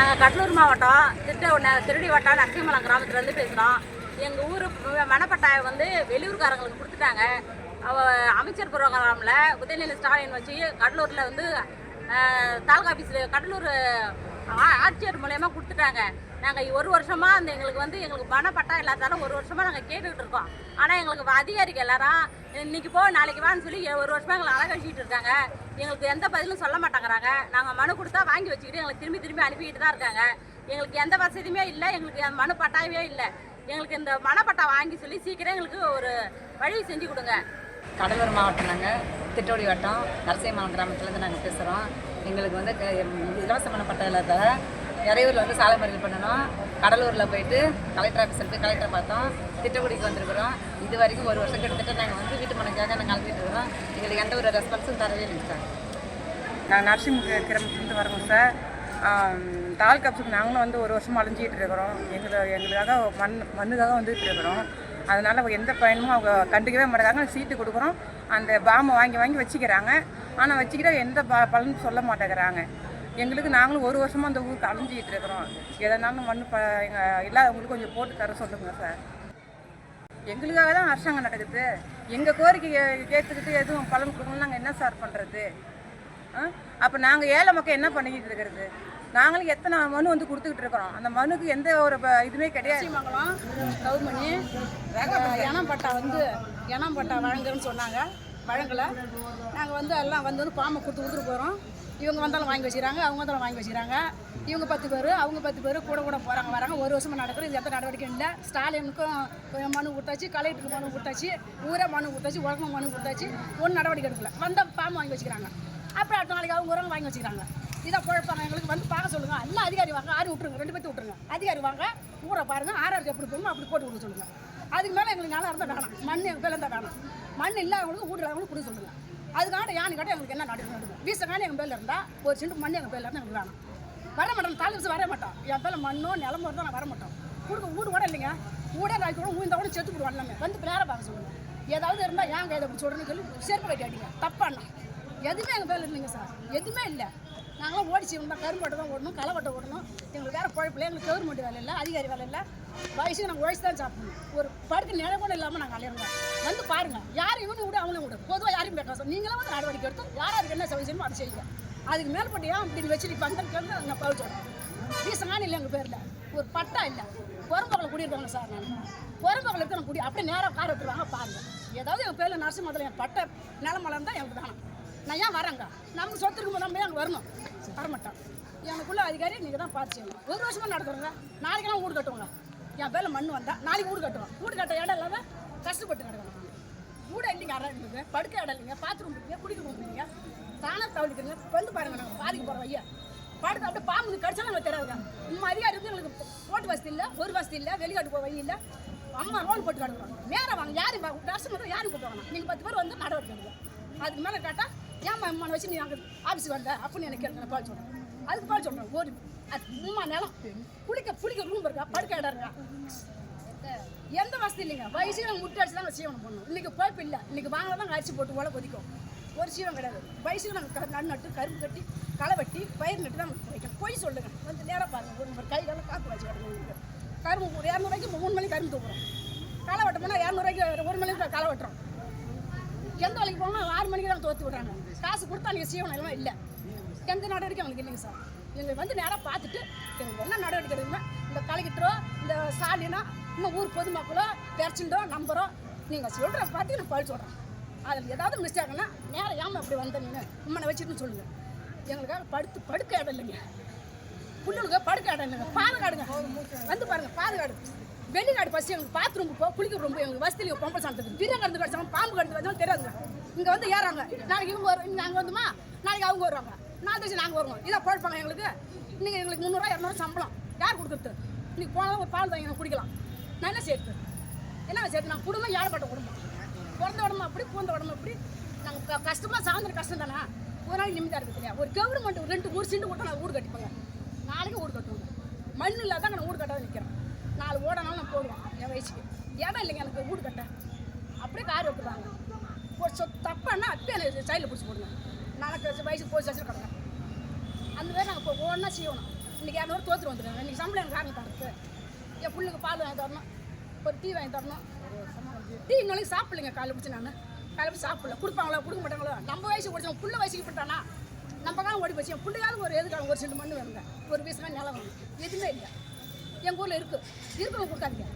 நாங்கள் கடலூர் மாவட்டம் திட்ட திருடி வட்டம் நரசிம்மலம் கிராமத்துலேருந்து பேசுகிறோம் எங்கள் ஊர் மணப்பட்டாயை வந்து வெளியூர்காரங்களுக்கு கொடுத்துட்டாங்க. அமைச்சர் புரோகிராமில் உதயநிதி ஸ்டாலின் வச்சு கடலூரில் வந்து தாலுகா ஆஃபீஸில் கடலூர் ஆட்சியர் மூலயமா கொடுத்துட்டாங்க. நாங்கள் ஒரு வருஷமாக அந்த எங்களுக்கு வந்து எங்களுக்கு மனப்பட்டா இல்லாதாலும் ஒரு வருஷமாக நாங்கள் கேட்டுக்கிட்டு இருக்கோம். ஆனால் எங்களுக்கு அதிகாரிகள் எல்லாரும் இன்னைக்கு போ நாளைக்கு வான்னு சொல்லி ஒரு வருஷமாக எங்களை அழகழிச்சிட்டு இருக்காங்க. எங்களுக்கு எந்த பதிலும் சொல்ல மாட்டேங்கிறாங்க. நாங்கள் மனு கொடுத்தா வாங்கி வச்சுக்கிட்டு எங்களுக்கு திரும்பி திரும்பி அனுப்பிக்கிட்டு தான் இருக்காங்க. எங்களுக்கு எந்த வசதியுமே இல்லை. எங்களுக்கு அந்த மனு பட்டாவே இல்லை. எங்களுக்கு இந்த மனப்பட்டா வாங்கி சொல்லி சீக்கிரம் எங்களுக்கு ஒரு வழி செஞ்சு கொடுங்க. கடலூர் மாவட்டம் நாங்கள் திட்டோடி வட்டம் நரசிம்மன் கிராமத்துலேருந்து நாங்கள் பேசுகிறோம் எங்களுக்கு வந்து க- இலவச மனப்பட்டா இல்லாத இறையூரில் வந்து சாலை மறியல் பண்ணணும். கடலூரில் போயிட்டு கலெக்டர் ஆஃபீஸில் போய் கலெக்டரை பார்த்தோம். திட்டக்குடிக்கு வந்திருக்கிறோம். இது வரைக்கும் ஒரு வருஷம் கிட்டத்தட்ட நாங்கள் வந்து வீட்டு மனைக்காக நாங்கள் அழைச்சிட்டு இருக்கிறோம் எங்களுக்கு எந்த ஒரு ரெஸ்பான்ஸும் தரவே இல்லை சார். நான் நரசிம்ம கிராமத்துலேருந்து வரோம் சார் தாலுக்கா ஆஃபீஸுக்கு நாங்களும் வந்து ஒரு வருஷம் அலைஞ்சிட்டு இருக்கிறோம். எங்களை எங்களுக்காக மண் மண்ணுக்காக வந்துட்டு இருக்கிறோம். அதனால் எந்த பயனும் அவங்க கண்டுக்கவே மாட்டேங்கிறாங்க சீட்டு கொடுக்குறோம். அந்த பாமை வாங்கி வாங்கி வச்சுக்கிறாங்க. ஆனால் வச்சுக்கிட்ட எந்த ப பலனும் சொல்ல மாட்டேங்கிறாங்க. எங்களுக்கு நாங்களும் ஒரு வருஷமாக அந்த ஊருக்கு அழிஞ்சிக்கிட்டு இருக்கிறோம். எதனாலும் மண் ப எங்கள் இல்லாதவங்களுக்கு கொஞ்சம் போட்டு தர சொல்லுங்கள் சார். எங்களுக்காக தான் அரசாங்கம் நடக்குது. எங்கள் கோரிக்கை கேட்டுக்கிட்டு எதுவும் பலன் கொடுக்கணும் நாங்கள் என்ன சார் பண்ணுறது அப்போ நாங்கள் ஏழை மக்கள் என்ன பண்ணிக்கிட்டு இருக்கிறது? நாங்களும் எத்தனை மனு வந்து கொடுத்துக்கிட்டு இருக்கிறோம். அந்த மனுக்கு எந்த ஒரு ப- இதுவுமே கிடையாது. மங்கலம் கவுர்மணி இனம் பட்டா வந்து இனம் பட்டா வழங்குறேன்னு சொன்னாங்க. வழங்கலை. நாங்கள் வந்து எல்லாம் வந்து வந்து பாம்பை கொடுத்து கொடுத்துட்டு போகிறோம் இவங்க வந்தாலும் வாங்கி வச்சுக்கிறாங்க அவங்க வந்தாலும் வாங்கி வச்சுக்கிறாங்க. இவங்க பத்து பேர் அவங்க பத்து பேர் கூட கூட போகிறாங்க வராங்க. ஒரு வருஷமாக நடக்குது இது எந்த நடவடிக்கையும் இல்லை. ஸ்டாலினுக்கும் மனு கொடுத்தாச்சு கலெக்டருக்கு மனு கொடுத்தாச்சு ஊரே மனு கொடுத்தாச்சு உலகம் மனு கொடுத்தாச்சு. ஒன்றும் நடவடிக்கை எடுக்கல. வந்தால் பாம்பு வாங்கி வச்சுக்கிறாங்க. அப்புறம் அடுத்த நாளைக்கு அவங்க உரம் வாங்கி வச்சுக்கிறாங்க. இதை குழப்பாங்க எங்களுக்கு வந்து பார்க்க சொல்லுங்க. எல்லாம் அதிகாரி வாங்க ஆறு விட்டுருங்க ரெண்டு பேர்த்து விட்டுருங்க. அதிகாரி வாங்க ஊரை பாருங்க ஆறாருக்கு எப்படி போகணும் அப்படி போட்டு கொடுக்க சொல்லுங்க. அதுக்கு மேலே எங்களுக்கு நல்லா இருந்தால் வேணாம். மண் எங்கள் பேர் இருந்தால் வேணாம். மண் இல்லாதவங்களுக்கு வீடு இல்லாதவங்களுக்கு கொடுக்க சொல்லுங்கள் அதுக்காண்ட யானை கட்ட எங்களுக்கு என்ன நடக்கும் நடக்கும் வீச காணி எங்கள் பேரில் இருந்தால் ஒரு சிண்டு மண் எங்கள் பேரில் இருந்தால் எங்களுக்கு வேணும். வர மாட்டோம் தாலுக்கு வர மாட்டோம். என் பேரில் மண்ணோ நிலமோ இருந்தால் நான் வர மாட்டோம். கொடுக்க வீடு கூட இல்லைங்க. ஊடே நாளைக்கு கூட ஊழ்ந்த கூட செத்து போடுவோம் எல்லாமே வந்து பிள்ளையார பார்க்க சொல்லுங்கள் ஏதாவது இருந்தால் ஏன் கைதை அப்படி சொல்கிறேன்னு சொல்லி செருப்பு கட்டி அடிங்க. தப்பாண்ணா. எதுவுமே எங்கள் பேரில் இல்லைங்க சார். எதுவுமே இல்லை. நாங்களும் ஓடிச்சு தான் கரும்பட்டை தான் ஓடணும் களவட்டை ஓடணும். எங்களுக்கு வேறு குழப்பில்லை எங்களுக்கு கவர்மெண்ட் வேலை இல்லை அதிகாரி வேலை இல்லை. வயசுக்கு நாங்கள் உழைச்சி தான் சாப்பிடணும். ஒரு படுக்க நிலை கூட இல்லாமல் நாங்கள் அலையிறோம் வந்து பாருங்கள் யார் இவனு விட அவங்களும் விடு பொதுவாக யாரையும் பேச சார் நீங்களும் வந்து நடவடிக்கை எடுத்து யாராருக்கு என்ன செலவு செய்யணுமோ அதை செய்யுங்க. அதுக்கு மேற்பட்டு ஏன் இப்படி வச்சுட்டு பந்தல் வந்து நாங்கள் பழு வீசங்கான இல்லை எங்கள் பேரில். ஒரு பட்டா இல்லை. புறம்பகல குடியிருக்காங்க சார் நான். புறம்பகல இருக்கிற குடி அப்படியே நேராக கார் விட்டுருவாங்க பாருங்கள் ஏதாவது எங்கள் பேரில் நரசிம்மத்தில் என் பட்ட நிலமலம் இருந்தால் எனக்கு தானே நான் ஏன் வரேங்க நம்ம சொத்து இருக்கும்போது நம்ம ஏன் அங்கே வரணும்? வரமாட்டோம் எனக்குள்ள அதிகாரி நீங்கள் தான் பார்த்து செய்யணும். ஒரு வருஷமாக நடத்துறோங்க நாளைக்கெல்லாம் வீடு கட்டுவோங்க. என் பேரில் மண் வந்தால் நாளைக்கு வீடு கட்டுவோம் வீடு கட்ட இடம் இல்லாத கஷ்டப்பட்டு கிடக்கணும் வீடு இல்லைங்க இடம் படுக்க இடம் இல்லைங்க. பாத்ரூம் இல்லைங்க குடிக்க ரூம் இல்லைங்க தானே தவளிக்கிறீங்க வந்து பாருங்க நாங்கள் பாதிக்க போகிறோம் ஐயா படுத்து அப்படியே பாம்பு கடிச்சாலும் எங்களுக்கு தெரியாதுங்க நம்ம அதிகாரி வந்து எங்களுக்கு போட்டு வசதி இல்லை ஒரு வசதி இல்லை வெளிக்காட்டு போக வழி இல்லை. அம்மா ரோல் போட்டு கிடக்குறோம் நேரம் வாங்க. யாரும் வருஷம் மட்டும் யாரும் கூப்பிடுவாங்க நீங்கள் பத்து பேர் வந்து நடவடிக்கை எடுங்க. அதுக்கு மேலே கேட்டால் ஏன் அம்மா வச்சு நீ அங்கே ஆஃபீஸுக்கு வந்த அப்படின்னு எனக்கு கேட்குறேன் பால் சொல்கிறேன் அதுக்கு பால் சொல்கிறேன் ஒரு அது மூமா நிலம் குளிக்க குளிக்க ரூம் இருக்கா? படுக்க இடம் இருக்கா? எந்த வசதி இல்லைங்க. வயசு நாங்கள் முட்டை அடிச்சு தான் சீவனம் பண்ணணும். இன்றைக்கி குழப்பம் இல்லை. இன்றைக்கி வாங்கினா தான் அரிசி போட்டு உழ கொதிக்கும். ஒரு சீவனம் கிடையாது. வயசுக்கு நாங்கள் கண் நட்டு கரும்பு கட்டி களை வெட்டி பயிர் நட்டு தான் வைக்கணும். பொய் சொல்லுங்கள் வந்து நேராக பாருங்கள் ஒரு நம்பர் கை காலம் காற்று வச்சு கிடக்கு கரும்பு இரநூறுவாய்க்கு மூணு மணிக்கு கரும்பு தூக்குறோம். களை வெட்டோம்னா இரநூறுவாய்க்கு ஒரு மணிக்கு களை வெட்டுறோம். எந்த வேலைக்கு போனால் ஆறு மணிக்கு தான் தோற்று விடுறாங்க. காசு கொடுத்தா நீங்கள் சீவனம் எல்லாம் இல்லை. எந்த நடவடிக்கை அவங்களுக்கு இல்லைங்க சார். எங்களுக்கு வந்து நேராக பார்த்துட்டு எங்களுக்கு என்ன நடவடிக்கை எடுக்கணும் இந்த கலெக்டரோ இந்த ஸ்டாலினோ இன்னும் ஊர் பொதுமக்களோ பெர்ச்சிண்டோ நம்பரோ நீங்கள் சொல்கிற பார்த்து நான் பழி சொல்கிறேன் அதில் ஏதாவது மிஸ்டேக்னா நேரம் ஏமா அப்படி வந்த நீங்கள் உம்மனை வச்சுட்டுன்னு சொல்லுங்கள் எங்களுக்காக படுத்து படுக்க இடம் இல்லைங்க. புல்லுங்க படுக்க இடம் இல்லைங்க. பாதுகாடுங்க. வந்து பாருங்கள் பாதுகாடு. வெளிநாடு பசி எங்களுக்கு பாத்ரூம் போ குளிக்க ரொம்ப எங்களுக்கு வசதியில் பொம்பளை சாப்பிட்டு பிரியா கடந்து கிடச்சாலும் பாம்பு கடந்து கிடச்சாலும் தெரியாதுங்க இங்கே வந்து ஏறாங்க. நாளைக்கு இவங்க வரும் நாங்கள் வந்துமா? நாளைக்கு அவங்க வருவாங்க. நாலு தச்சு நாங்கள் வருவோம். இதான் குழப்பாங்க எங்களுக்கு. நீங்கள் எங்களுக்கு முந்நூறுவா இரநூறு சம்பளம். யார் கொடுக்குறது இன்னைக்கு போனால் ஒரு பால் வாங்கி குடிக்கலாம். நான் என்ன சேர்த்து? என்ன சேர்த்து? நான் குடும்பம் ஏழப்பட்ட குடும்பம்? பிறந்த உடம்பு அப்படி பூந்த உடம்பு அப்படி. நாங்கள் கஷ்டமாக சாயந்தரம் கஷ்டம் தானே? ஒரு நாள் நிம்மதியாக இருக்குது இல்லையா ஒரு கவர்மெண்ட் ரெண்டு ஊர் சிண்டு போட்டு நான் ஊர் கட்டிப்பாங்க. நாளைக்கு வீடு கட்டுவோங்க மண் இல்லாத நான் வீடு கட்டாத நிற்கிறேன் நாலு ஓடனாலும் நான் போடுவேன். என் வயசுக்கு. இடம் இல்லைங்க எனக்கு வீடு கட்ட. அப்படியே கார் வைக்கிறாங்க ஒரு சொ தப்பானா அப்பயே எனக்கு சைடில் பிடிச்சி போடுங்க. நாளைக்கு வயசுக்கு போய் சச்சு கிடங்க அந்த மாதிரி நாங்கள் இப்போ ஒன்றா செய்யணும். இன்றைக்கி இரநூறு தோத்துட்டு வந்துருக்காங்க இன்னைக்கு சம்பளம் எனக்கு காரணம் தரது என் பிள்ளைக்கு பால் வாங்கி தரணும். ஒரு டீ வாங்கி தரணும். டீ நாளைக்கு சாப்பிடலைங்க காலை பிடிச்சி நான். காலையில் பிடிச்சி சாப்பிடல. கொடுப்பாங்களா கொடுக்க மாட்டாங்களோ? நம்ம வயசு பிடிச்சவங்க புள்ள வயசுக்கு போட்டானா? நம்ம தான் ஓடி போச்சு. என் பிள்ளையாவது ஒரு எதுக்காக ஒரு செண்டு மண்ணு வேணுங்க. ஒரு பீஸ் நிலம் வேணும். எதுவுமே இல்லை. எங்கள் ஊரில் இருக்குது இருக்கணும் கொடுக்காதீங்க.